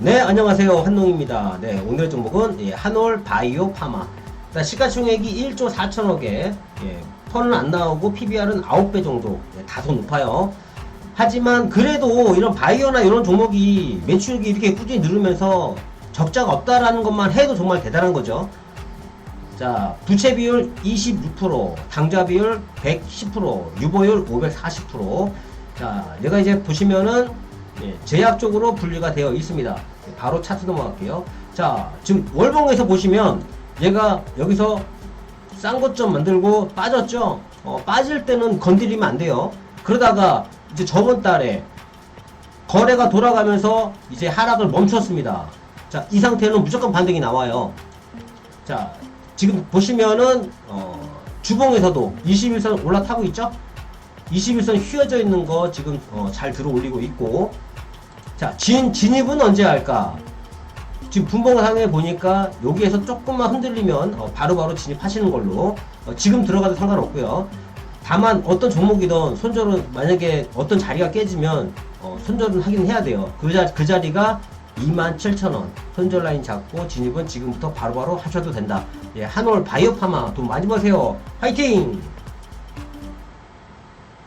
네, 안녕하세요. 한농입니다. 네, 오늘의 종목은 예, 한올 바이오 파마. 자, 시가총액이 1조 4천억에 예, 펀은 안 나오고 PBR은 9배 정도 예, 다소 높아요. 하지만 그래도 이런 바이오나 이런 종목이 매출이 이렇게 꾸준히 늘으면서 적자가 없다라는 것만 해도 정말 대단한 거죠. 자, 부채 비율 26%, 당좌 비율 110%, 유보율 540%. 자, 얘가 이제 보시면은 예, 제약적으로 분리가 되어 있습니다. 예, 바로 차트 넘어갈게요. 자, 지금 월봉에서 보시면 얘가 여기서 싼것좀 만들고 빠졌죠? 어, 빠질 때는 건드리면 안 돼요. 그러다가 이제 저번 달에 거래가 돌아가면서 이제 하락을 멈췄습니다. 자, 이 상태는 무조건 반등이 나와요. 자, 지금 보시면은 어, 주봉에서도 21선 올라타고 있죠? 21선 휘어져 있는 거 지금 어, 잘 들어 올리고 있고 자 진, 진입은 언제 할까? 지금 분봉상에 보니까 여기에서 조금만 흔들리면 어, 바로바로 진입하시는 걸로. 어, 지금 들어가도 상관없고요. 다만 어떤 종목이든 손절은 만약에 어떤 자리가 깨지면 어, 손절은 하긴 해야 돼요. 그, 자, 그 자리가 27,000원. 손절 라인 잡고 진입은 지금부터 바로바로 하셔도 된다. 예, 한올 바이오파마 돈 많이 버세요. 화이팅!